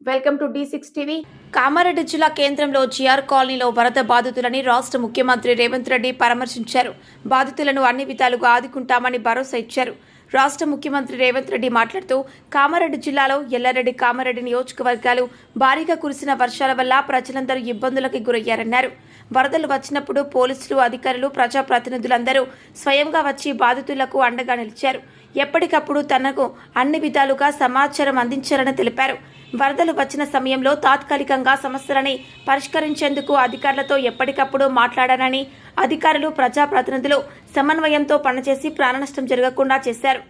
Welcome to D six TV. Kamareddy జిల్లా కేంద్రంలో GR కాలనీలో వరద బాధితులని రాష్ట్ర ముఖ్యమంత్రి రేవంత్ రెడ్డి పరామర్శించారు. బాధితులను అన్ని విధాలుగా ఆదుకుంటామని భరోసా ఇచ్చారు. రాష్ట్ర ముఖ్యమంత్రి రేవంత్ రెడ్డి మాట్లాడుతూ కామారెడ్డి జిల్లాలో ఎల్లారెడ్డి కామారెడ్డి నియోజకవర్గాలు భారీగా కురిసిన వర్షాల వల్ల ప్రజలందరూ ఇబ్బందులకు గురయ్యారన్నారు. వరదలు వచ్చినప్పుడు పోలీసులు అధికారులు ప్రజాప్రతినిధులందరూ స్వయంగా వచ్చి బాధితులకు అండగా నిలిచారు. ఎప్పటికప్పుడు తనకు అన్ని విధాలుగా సమాచారం అందించారని తెలిపారు. వరదలు వచ్చిన సమయంలో తాత్కాలికంగా సమస్యలని పరిష్కరించేందుకు అధికారులతో ఎప్పటికప్పుడు మాట్లాడారని అధికారులు ప్రజాప్రతినిధులు సమన్వయంతో పనిచేసి ప్రాణనష్టం జరగకుండా చేశారు.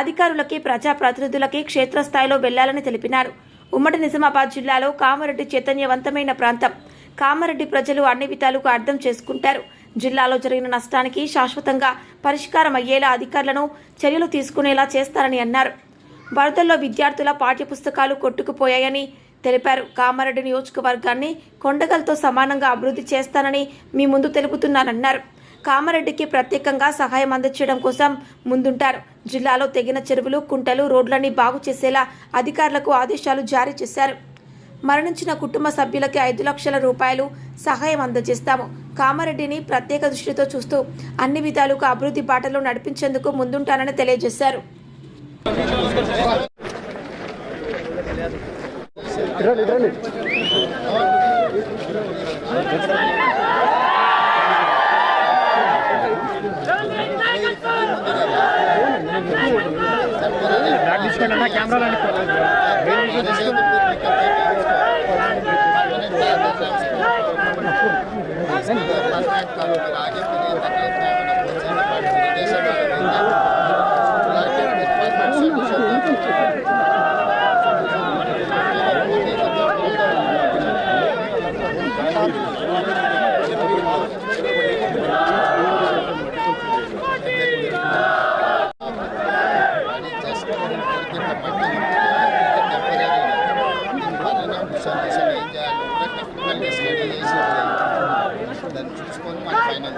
అధికారులకి ప్రజాప్రతినిధులకి క్షేత్రస్థాయిలో వెళ్ళాలని తెలిపినారు. ఉమ్మడి నిజామాబాద్ జిల్లాలో కామారెడ్డి చైతన్యవంతమైన ప్రాంతం. కామారెడ్డి ప్రజలు అన్ని విధాలుగా అర్థం చేసుకుంటారు. జిల్లాలో జరిగిన నష్టానికి శాశ్వతంగా పరిష్కారం అయ్యేలా అధికారులను చర్యలు తీసుకునేలా చేస్తారని అన్నారు. వరదల్లో విద్యార్థుల పాఠ్యపుస్తకాలు కొట్టుకుపోయాయని తెలిపారు. కామారెడ్డి నియోజకవర్గాన్ని కొండగల్తో సమానంగా అభివృద్ధి చేస్తానని మీ ముందు తెలుపుతున్నానన్నారు. కామారెడ్డికి ప్రత్యేకంగా సహాయం అందించడం కోసం ముందుంటారు. జిల్లాలో తెగిన చెరువులు కుంటలు రోడ్లన్నీ బాగు చేసేలా అధికారులకు ఆదేశాలు జారీ చేశారు. మరణించిన కుటుంబ సభ్యులకి ఐదు లక్షల రూపాయలు సహాయం అందజేస్తాము. కామారెడ్డిని ప్రత్యేక దృష్టితో చూస్తూ అన్ని విధాలుగా అభివృద్ధి బాటలో నడిపించేందుకు ముందుంటానని తెలియజేశారు. బ్యాక్ తీసుకోండి అన్న కెమెరాలు దాన్ని చూసుకొని మనం ఫైనల్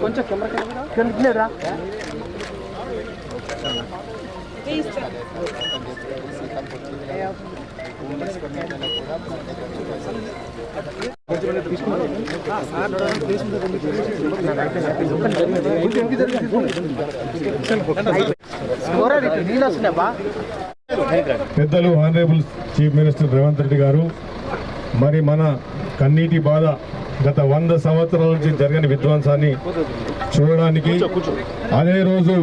కొంచెం కెమెరా పెద్దలు honourable chief minister Revanth Reddy garu మరి మన కన్నీటి బాధ గత వంద సంవత్సరాల నుంచి జరగని విధ్వంసాన్ని చూడడానికి అదే రోజు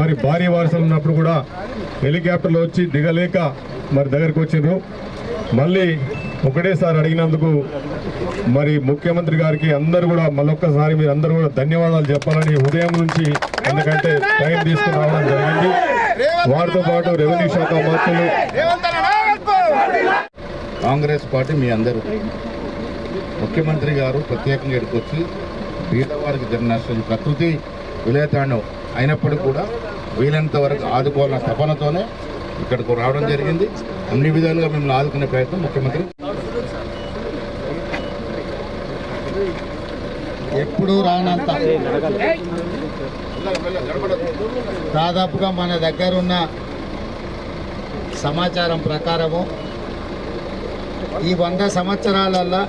మరి భారీ వర్షం ఉన్నప్పుడు కూడా హెలికాప్టర్లు వచ్చి దిగలేక మరి దగ్గరికి వచ్చిండ్రు. మళ్ళీ ఒకటేసారి అడిగినందుకు మరి ముఖ్యమంత్రి గారికి అందరూ కూడా మళ్ళొక్కసారి మీరు అందరూ కూడా ధన్యవాదాలు చెప్పాలని ఉదయం నుంచి ఎందుకంటే టైం తీసుకుని రావడం జరిగింది. వారితో పాటు రెవెన్యూ శాఖ మంత్రులు కాంగ్రెస్ పార్టీ మీ అందరూ. ముఖ్యమంత్రి గారు ప్రత్యేకంగా ఇక్కడికి పేదవారికి జరిగిన ప్రకృతి విలేతాండం అయినప్పటికీ కూడా వీలంత వరకు ఆదుకోవాలన్న తపనతోనే ఇక్కడికి రావడం జరిగింది. అన్ని విధాలుగా మిమ్మల్ని ఆదుకునే ప్రయత్నం ముఖ్యమంత్రి. ఎప్పుడు రానంత. దాదాపుగా మన దగ్గర ఉన్న సమాచారం ప్రకారము ఈ వంద సంవత్సరాలల్లో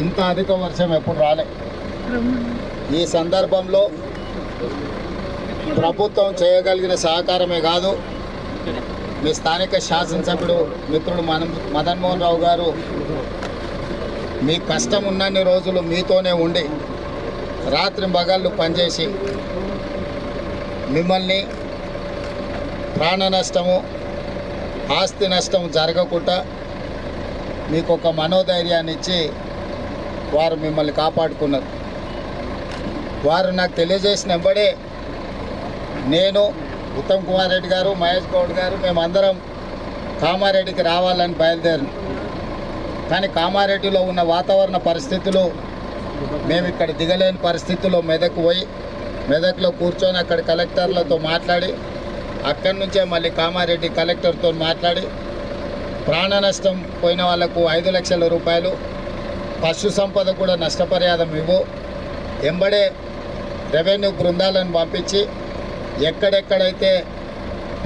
ఇంత అధిక వర్షం ఎప్పుడు రాలే. ఈ సందర్భంలో ప్రభుత్వం చేయగలిగిన సహకారమే కాదు మీ స్థానిక శాసనసభ్యుడు మిత్రుడు మన మదన్మోహన్ రావు గారు మీ కష్టం ఉన్నన్ని రోజులు మీతోనే ఉండి రాత్రి పగళ్ళు పనిచేసి మిమ్మల్ని ప్రాణ నష్టము ఆస్తి నష్టం జరగకుండా మీకు ఒక మనోధైర్యాన్ని ఇచ్చి వారు మిమ్మల్ని కాపాడుకున్నారు. వారు నాకు తెలియజేసిన వెంబడే నేను ఉత్తమ్ కుమార్ రెడ్డి గారు మహేష్ గౌడ్ గారు మేమందరం కామారెడ్డికి రావాలని బయలుదేరాను. కానీ కామారెడ్డిలో ఉన్న వాతావరణ పరిస్థితులు మేము ఇక్కడ దిగలేని పరిస్థితుల్లో మెదక్ పోయి మెదక్లో కూర్చొని అక్కడ కలెక్టర్లతో మాట్లాడి అక్కడి నుంచే మళ్ళీ కామారెడ్డి కలెక్టర్తో మాట్లాడి ప్రాణ నష్టం పోయిన వాళ్ళకు ఐదు లక్షల రూపాయలు పశు సంపద కూడా నష్టపరిహారం ఇవ్వు. ఎంబడే రెవెన్యూ బృందాలను పంపించి ఎక్కడెక్కడైతే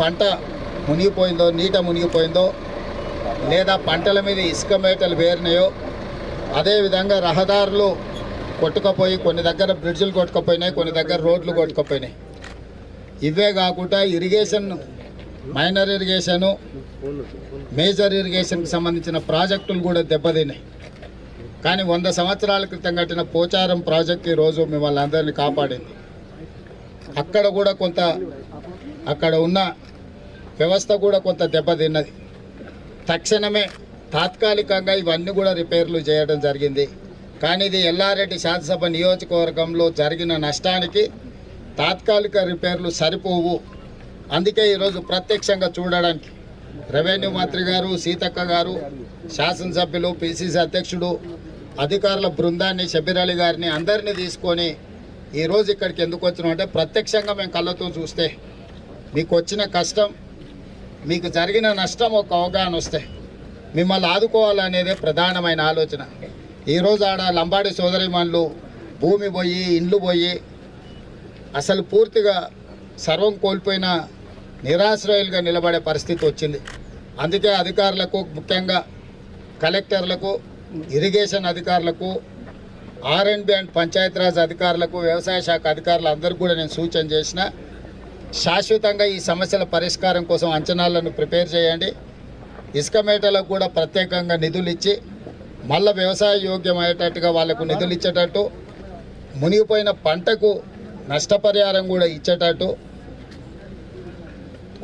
పంట మునిగిపోయిందో నీట మునిగిపోయిందో లేదా పంటల మీద ఇసుక మేటలు వేరినాయో అదేవిధంగా రహదారులు కొట్టుకపోయి కొన్ని దగ్గర బ్రిడ్జిలు కొట్టుకపోయినాయి కొన్ని దగ్గర రోడ్లు కొట్టుకపోయినాయి. ఇవే కాకుండా ఇరిగేషన్ మైనర్ ఇరిగేషను మేజర్ ఇరిగేషన్కి సంబంధించిన ప్రాజెక్టులు కూడా దెబ్బతిన్నాయి. కానీ వంద సంవత్సరాల క్రితం కట్టిన పోచారం ప్రాజెక్ట్ ఈరోజు మిమ్మల్ని అందరినీ కాపాడింది. అక్కడ కూడా కొంత అక్కడ ఉన్న వ్యవస్థ కూడా కొంత దెబ్బతిన్నది తక్షణమే తాత్కాలికంగా ఇవన్నీ కూడా రిపేర్లు చేయడం జరిగింది. కానీ ఇది ఎల్లారెడ్డి శాసనసభ నియోజకవర్గంలో జరిగిన నష్టానికి తాత్కాలిక రిపేర్లు సరిపోవు. అందుకే ఈరోజు ప్రత్యక్షంగా చూడడానికి రెవెన్యూ మంత్రి గారు సీతక్క గారు శాసనసభ్యులు పిసిసి అధ్యక్షుడు అధికారుల బృందాన్ని షబీర్ గారిని అందరినీ తీసుకొని ఈరోజు ఇక్కడికి ఎందుకు వచ్చినాం అంటే ప్రత్యక్షంగా మేము కళ్ళతో చూస్తే మీకు వచ్చిన కష్టం మీకు జరిగిన నష్టం ఒక అవగాహన వస్తే మిమ్మల్ని ఆదుకోవాలనేదే ప్రధానమైన ఆలోచన. ఈరోజు ఆడ లంబాడి సోదరిమణులు భూమి పోయి ఇండ్లు పోయి అసలు పూర్తిగా సర్వం కోల్పోయిన నిరాశ్రయులుగా నిలబడే పరిస్థితి వచ్చింది. అందుకే అధికారులకు ముఖ్యంగా కలెక్టర్లకు ఇరిగేషన్ అధికారులకు R and B and Panchayati Raj అధికారులకు వ్యవసాయ శాఖ అధికారులు అందరికీ కూడా నేను సూచన చేసిన శాశ్వతంగా ఈ సమస్యల పరిష్కారం కోసం అంచనాలను ప్రిపేర్ చేయండి. ఇసుక మేటలకు కూడా ప్రత్యేకంగా నిధులు ఇచ్చి మళ్ళీ వ్యవసాయ యోగ్యమయ్యేటట్టుగా వాళ్ళకు నిధులు ఇచ్చేటట్టు మునిగిపోయిన పంటకు నష్టపరిహారం కూడా ఇచ్చేటట్టు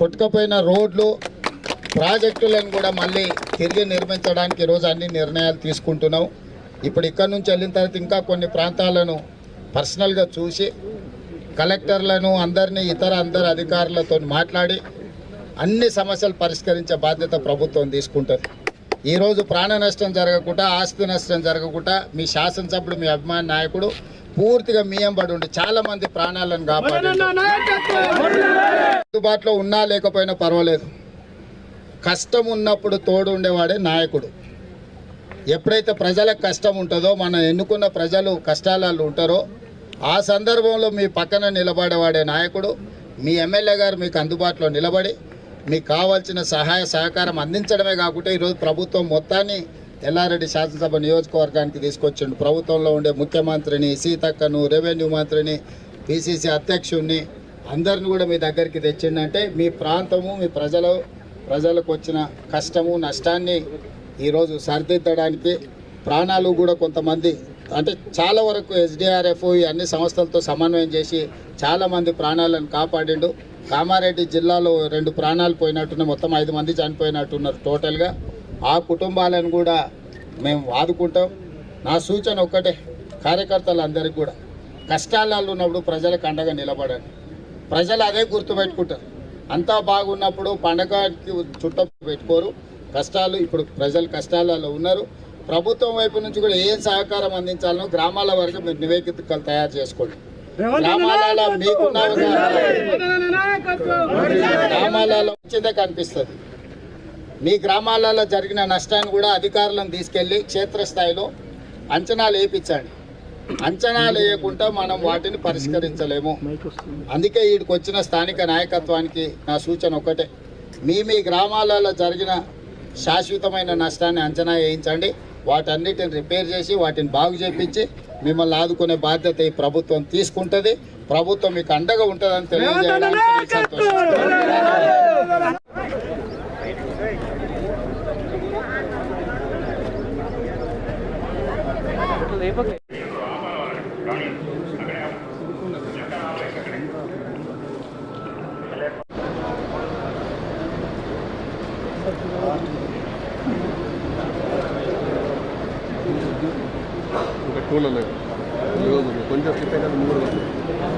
కొట్టుకపోయిన రోడ్లు ప్రాజెక్టులను కూడా మళ్ళీ తిరిగి నిర్మించడానికి ఈరోజు అన్ని నిర్ణయాలు తీసుకుంటున్నాం. ఇప్పుడు ఇక్కడ నుంచి వెళ్ళిన తర్వాత ఇంకా కొన్ని ప్రాంతాలను పర్సనల్గా చూసి కలెక్టర్లను అందరినీ ఇతర అందరు అధికారులతో మాట్లాడి అన్ని సమస్యలు పరిష్కరించే బాధ్యత ప్రభుత్వం తీసుకుంటుంది. ఈరోజు ప్రాణ నష్టం జరగకుండా ఆస్తి నష్టం జరగకుండా మీ శాసనసభ్యుడు మీ అభిమాన నాయకుడు పూర్తిగా మీ ఎంబడి ఉండి చాలా మంది ప్రాణాలను కాపాడి అందుబాటులో ఉన్నా లేకపోయినా పర్వాలేదు. కష్టం ఉన్నప్పుడు తోడు ఉండేవాడే నాయకుడు. ఎప్పుడైతే ప్రజలకు కష్టం ఉంటుందో మనం ఎన్నుకున్న ప్రజలు కష్టాలలో ఉంటారో ఆ సందర్భంలో మీ పక్కన నిలబడేవాడే నాయకుడు మీ ఎమ్మెల్యే గారు మీకు అందుబాటులో నిలబడి మీకు కావాల్సిన సహాయ సహకారం అందించడమే కాకుండా ఈరోజు ప్రభుత్వం మొత్తాన్ని ఎల్లారెడ్డి శాసనసభ నియోజకవర్గానికి తీసుకొచ్చిండు. ప్రభుత్వంలో ఉండే ముఖ్యమంత్రిని సీతక్కను రెవెన్యూ మంత్రిని పిసిసి అధ్యక్షుడిని అందరిని కూడా మీ దగ్గరికి తెచ్చిండంటే మీ ప్రాంతము మీ ప్రజలు ప్రజలకు వచ్చిన కష్టము నష్టాన్ని ఈరోజు సరిదిద్దడానికి ప్రాణాలు కూడా కొంతమంది అంటే చాలా వరకు ఎస్డిఆర్ఎఫ్ ఈ అన్ని సంస్థలతో సమన్వయం చేసి చాలామంది ప్రాణాలను కాపాడిండు. కామారెడ్డి జిల్లాలో రెండు ప్రాణాలు పోయినట్టున్నాయి మొత్తం ఐదు మంది చనిపోయినట్టున్నారు టోటల్గా. ఆ కుటుంబాలను కూడా మేము ఆదుకుంటాం నా సూచన ఒక్కటే కార్యకర్తలందరికీ కూడా. కష్టాలలో ఉన్నప్పుడు ప్రజలకు అండగా నిలబడండి. ప్రజలు అదే గుర్తుపెట్టుకుంటారు. అంతా బాగున్నప్పుడు పండగకి చుట్ట పెట్టుకోరు. కష్టాలు ఇప్పుడు ప్రజలు కష్టాలలో ఉన్నారు. ప్రభుత్వం వైపు నుంచి కూడా ఏం సహకారం అందించాలనో గ్రామాల వరకు మీరు నివేదికలు తయారు చేసుకోండి. గ్రామాలలో మీకున్న గ్రామాలలో వచ్చిందే కనిపిస్తుంది. మీ గ్రామాలలో జరిగిన నష్టాన్ని కూడా అధికారులను తీసుకెళ్ళి క్షేత్రస్థాయిలో అంచనాలు వేయించండి. అంచనాలు వేయకుండా మనం వాటిని పరిష్కరించలేము. అందుకే వీడికి వచ్చిన స్థానిక నాయకత్వానికి నా సూచన ఒకటే. మీ మీ గ్రామాలలో జరిగిన శాశ్వతమైన నష్టాన్ని అంచనా వేయించండి. వాటన్నిటిని రిపేర్ చేసి వాటిని బాగు చేపించి మిమ్మల్ని ఆదుకునే బాధ్యత ఈ ప్రభుత్వం తీసుకుంటుంది. ప్రభుత్వం మీకు అండగా ఉంటుందని తెలియజేయడానికి ఇంకా టూలో లేదు. కొంచెం స్లిప్ అయితే మూడు ఆ